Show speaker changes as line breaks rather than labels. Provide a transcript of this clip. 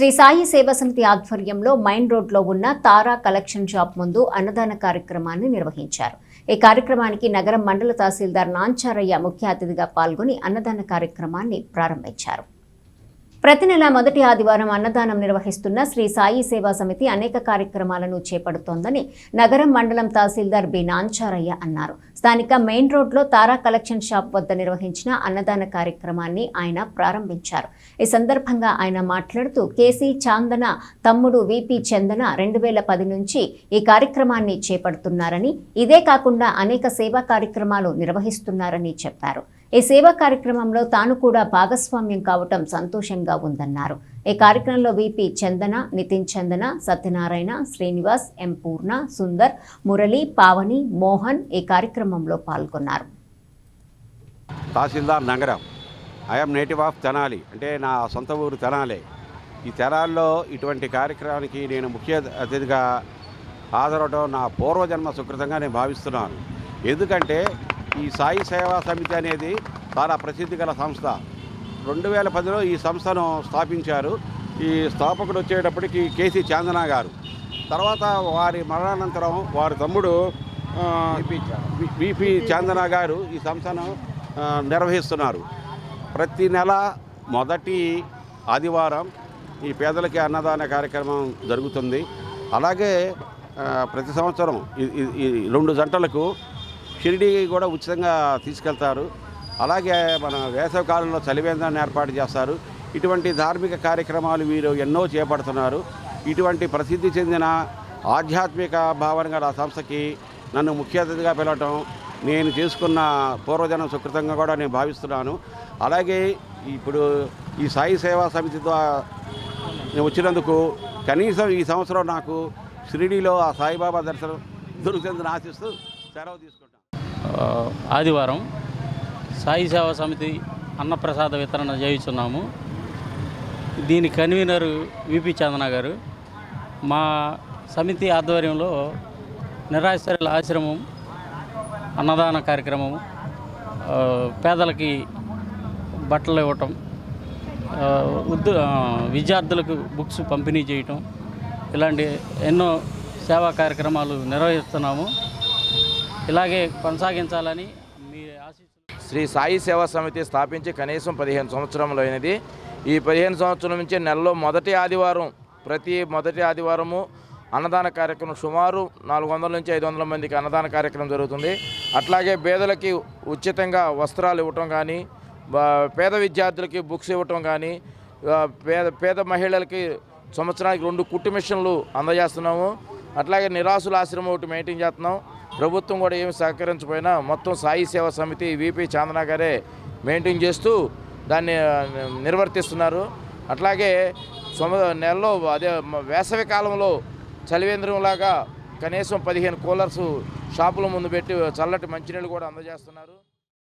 శ్రీ సాయి సేవా సమితి ఆధ్వర్యంలో మైన్ రోడ్లో ఉన్న తారా కలెక్షన్ షాప్ ముందు అన్నదాన కార్యక్రమాన్ని నిర్వహించారు. ఈ కార్యక్రమానికి నగరం మండల తహసీల్దార్ నాంచారయ్య ముఖ్య అతిథిగా పాల్గొని అన్నదాన కార్యక్రమాన్ని ప్రారంభించారు. ప్రతి నెల మొదటి ఆదివారం అన్నదానం నిర్వహిస్తున్న శ్రీ సాయి సేవా సమితి అనేక కార్యక్రమాలను చేపడుతోందని నగరం మండలం తహసీల్దార్ బి నాంచారయ్య అన్నారు. స్థానిక మెయిన్ రోడ్లో తారా కలెక్షన్ షాప్ వద్ద నిర్వహించిన అన్నదాన కార్యక్రమాన్ని ఆయన ప్రారంభించారు. ఈ సందర్భంగా ఆయన మాట్లాడుతూ కేసీ చాందన తమ్ముడు విపి చందన రెండు వేల పది నుంచి ఈ కార్యక్రమాన్ని చేపడుతున్నారని ఇదే కాకుండా అనేక సేవా కార్యక్రమాలు నిర్వహిస్తున్నారని చెప్పారు. ఈ సేవా కార్యక్రమంలో తాను కూడా భాగస్వామ్యం కావటం సంతోషంగా ఉందన్నారు. ఈ కార్యక్రమంలో విపి చందన నితిన్ చందన సత్యనారాయణ శ్రీనివాస్ ఎం పూర్ణ సుందర్ మురళి పావని మోహన్ ఈ కార్యక్రమంలో పాల్గొన్నారు.
తహసీల్దార్ నగరం ఐఎమ్ నేటివ్ ఆఫ్ తెనాలి అంటే నా సొంత ఊరు తెనాలి. ఈ తెనాల్లో ఇటువంటి కార్యక్రమానికి నేను ముఖ్య అతిథిగా హాజరవడం నా పూర్వజన్మ సుకృతంగా నేను భావిస్తున్నాను. ఎందుకంటే ఈ సాయి సేవా సమితి అనేది చాలా ప్రసిద్ధి గల సంస్థ. రెండు వేల పదిలో ఈ సంస్థను స్థాపించారు. ఈ స్థాపకుడు వచ్చేటప్పటికి కేసీ చాందనా గారు. తర్వాత వారి మరణానంతరం వారి తమ్ముడు విపి చాందనా గారు ఈ సంస్థను నిర్వహిస్తున్నారు. ప్రతి నెల మొదటి ఆదివారం ఈ పేదలకి అన్నదాన కార్యక్రమం జరుగుతుంది. అలాగే ప్రతి సంవత్సరం రెండు జంటలకు షిరిడి కూడా ఉచితంగా తీసుకెళ్తారు. అలాగే మన వేసవి కాలంలో చలివేంద్రాన్ని ఏర్పాటు చేస్తారు. ఇటువంటి ధార్మిక కార్యక్రమాలు వీరు ఎన్నో చేపడుతున్నారు. ఇటువంటి ప్రసిద్ధి చెందిన ఆధ్యాత్మిక భావన గల సంస్థకి నన్ను ముఖ్య అతిథిగా పిలవటం నేను చేసుకున్న పూర్వజనం సుకృతంగా కూడా నేను భావిస్తున్నాను. అలాగే ఇప్పుడు ఈ సాయి సేవా సమితి ద్వారా నేను వచ్చినందుకు కనీసం ఈ సంవత్సరం నాకు షిరిడీలో ఆ సాయిబాబా దర్శనం దొరుకుతుందని ఆశిస్తూ సెలవు తీసుకుంటాను.
ఆదివారం సాయి సేవా సమితి అన్నప్రసాద వితరణ చేయుచున్నాము. దీని కన్వీనర్ విపి చందన గారు. మా సమితి ఆధ్వర్యంలో నిరాశ్రయుల ఆశ్రమం అన్నదాన కార్యక్రమం పేదలకి బట్టలు ఇవ్వటం ఉద్యో విద్యార్థులకు బుక్స్ పంపిణీ చేయటం ఇలాంటి ఎన్నో సేవా కార్యక్రమాలు నిర్వహిస్తున్నాము. ఇలాగే కొనసాగించాలని మీ ఆశీస్సులు.
శ్రీ సాయి సేవా సమితి స్థాపించి కనీసం పదిహేను సంవత్సరంలో అయినది. ఈ పదిహేను సంవత్సరం నుంచి నెలలో మొదటి ఆదివారం ప్రతి మొదటి ఆదివారము అన్నదాన కార్యక్రమం సుమారు నాలుగు వందల నుంచి ఐదు వందల మందికి అన్నదాన కార్యక్రమం జరుగుతుంది. అట్లాగే పేదలకి ఉచితంగా వస్త్రాలు ఇవ్వటం కానీ బా- పేద విద్యార్థులకి బుక్స్ ఇవ్వటం కానీ పేద పేద మహిళలకి సంవత్సరానికి రెండు కుట్టు మిషన్లు అందజేస్తున్నాము. అట్లాగే నిరాశుల ఆశ్రమం ఒకటి మెయింటైన్ చేస్తున్నాం. ప్రభుత్వం కూడా ఏమి సహకరించకపోయినా మొత్తం సాయి సేవా సమితి విపి చాందనా గారే మెయింటైన్ చేస్తూ దాన్ని నిర్వర్తిస్తున్నారు. అట్లాగే సొమ నెలలో అదే వేసవి కాలంలో చలివేంద్రంలాగా కనీసం పదిహేను కూలర్స్ షాపుల ముందు పెట్టి చల్లటి మంచినీళ్ళు కూడా అందజేస్తున్నారు.